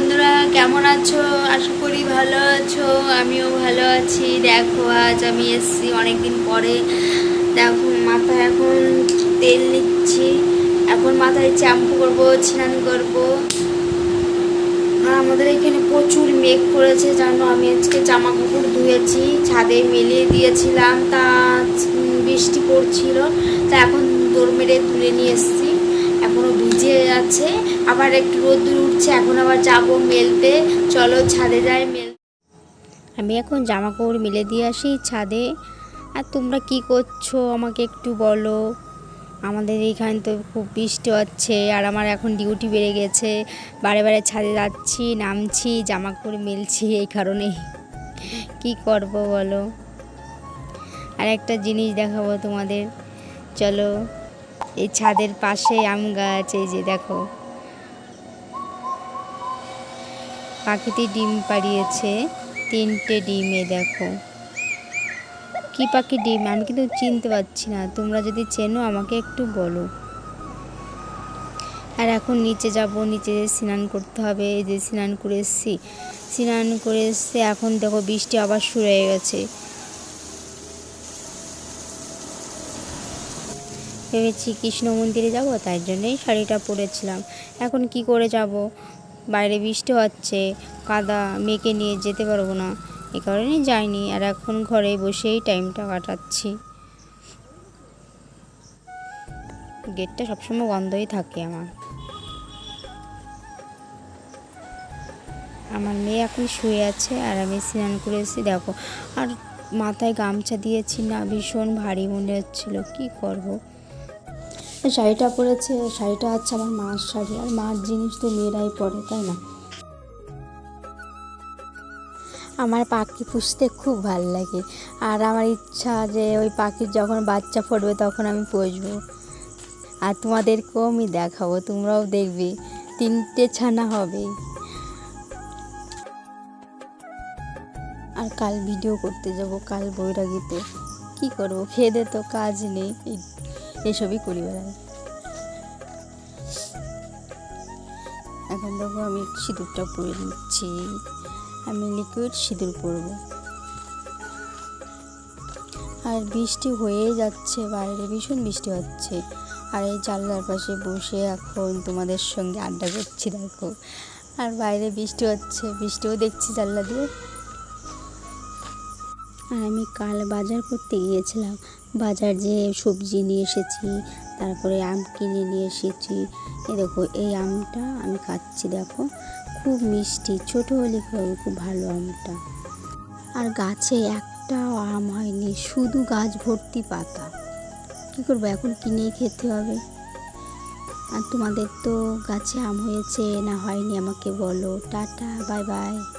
বন্ধুরা, কেমন আছো? আশা করি ভালো আছো, আমিও ভালো আছি। দেখো, আজ আমি এসেছি অনেকদিন পরে। দেখো মাথায় এখন তেল নিচ্ছি। এখন মাথায় শ্যাম্পু করব, স্নান করব। আর আমাদের এখানে প্রচুর মেঘ করেছে, জানো? আমি আজকে জামা কাপড় ধুয়েছি, ছাদে মেলিয়ে দিয়েছিলাম। তা বৃষ্টি পড়ছিল। তা এখন দৌড় মেরে তুলে নিয়ে এসেছি। এখনও ভিজে আছে। আবার একটু রোদ্দুর উঠছে, এখন আবার যাব মেলতে। চলো ছাদে যাই মেল আমি এখন জামা কাপড় মেলে দিয়ে আসি ছাদে। আর তোমরা কি করছ? আমাকে একটু বলো। আমাদের এইখানে তো খুব বৃষ্টি হচ্ছে, আর আমার এখন ডিউটি বেড়ে গেছে। বারে বারে ছাদে যাচ্ছি, নামছি জামা কাপড় মেলছি এই কারণেই। কি করব বলো? আর একটা জিনিস দেখাবো তোমাদের। চলো, এই ছাদের পাশে আম গাছ, এই যে দেখো। পাখিতে ডিম পাড়িয়েছে। তিনটে ডিমে দেখো। কি পাখি ডিম? আমি কিন্তু চিনতে পারছি না। তোমরা যদি চেনো, আমাকে একটু বলো। আর এখন নিচে যাব। নিচে স্নান করতে হবে, এই যে স্নান করে এসেছি। স্নান করে এসছে এখন দেখো বৃষ্টি আবার শুরু হয়ে গেছে। ভেবেছি কৃষ্ণ মন্দিরে যাব, তাই জন্যই শাড়িটা পরেছিলাম। এখন কি করে যাব? বাইরে বৃষ্টি হচ্ছে, কাদা, মেয়েকে নিয়ে যেতে পারব না। এ কারণেই যাইনি আর এখন ঘরে বসেই টাইমটা কাটাচ্ছি। গেটটা সবসময় বন্ধই থাকে আমার। আমার মেয়ে এখন শুয়ে আছে আর আমি স্নান করে এসেছি, দেখো। আর মাথায় গামছা দিয়েছি না, ভীষণ ভারী মনে হচ্ছিল, কি করব? শাড়িটা পরেছে, শাড়িটা হচ্ছে আমার মার শাড়ি। আর মার জিনিস তো মেয়েরাই পরে, তাই না? আমার পাখি পুষতে খুব ভালো লাগে। আর আমার ইচ্ছা যে ওই পাখির যখন বাচ্চা ফুটবে তখন আমি পুষবো। আর তোমাদেরকেও আমি দেখাবো, তোমরাও দেখবে। তিনটে ছানা হবে। আর কাল ভিডিও করতে যাব, কাল বৈরাগীতে। কি করব? খেদে তো কাজ নেই। এসবই করি বেড়াই এখন দেখো আমি সিঁদুরটা পরে নিচ্ছি। আমি লিকুইড সিঁদুর পরব। আর বৃষ্টি হয়েই যাচ্ছে, বাইরে ভীষণ বৃষ্টি হচ্ছে। আর এই জানলার পাশে বসে এখন তোমাদের সঙ্গে আড্ডা করছি, দেখো। আর বাইরে বৃষ্টি হচ্ছে, বৃষ্টিও দেখছি জানলা দিয়ে। আর আমি কাল বাজার করতে গিয়েছিলাম। বাজার যে সবজি নিয়ে এসেছি, তারপরে আম কিনে নিয়ে এসেছি। এ দেখো, এই আমটা আমি খাচ্ছি দেখো। খুব মিষ্টি, ছোট হলে হবে? খুব ভালো আমটা। আর গাছে একটাও আম হয়নি, শুধু গাছ ভর্তি পাতা। কী করব, এখন কিনেই খেতে হবে। আর তোমাদের তো গাছে আম হয়েছে, না হয়নি, আমাকে বলো। Tata, bye bye.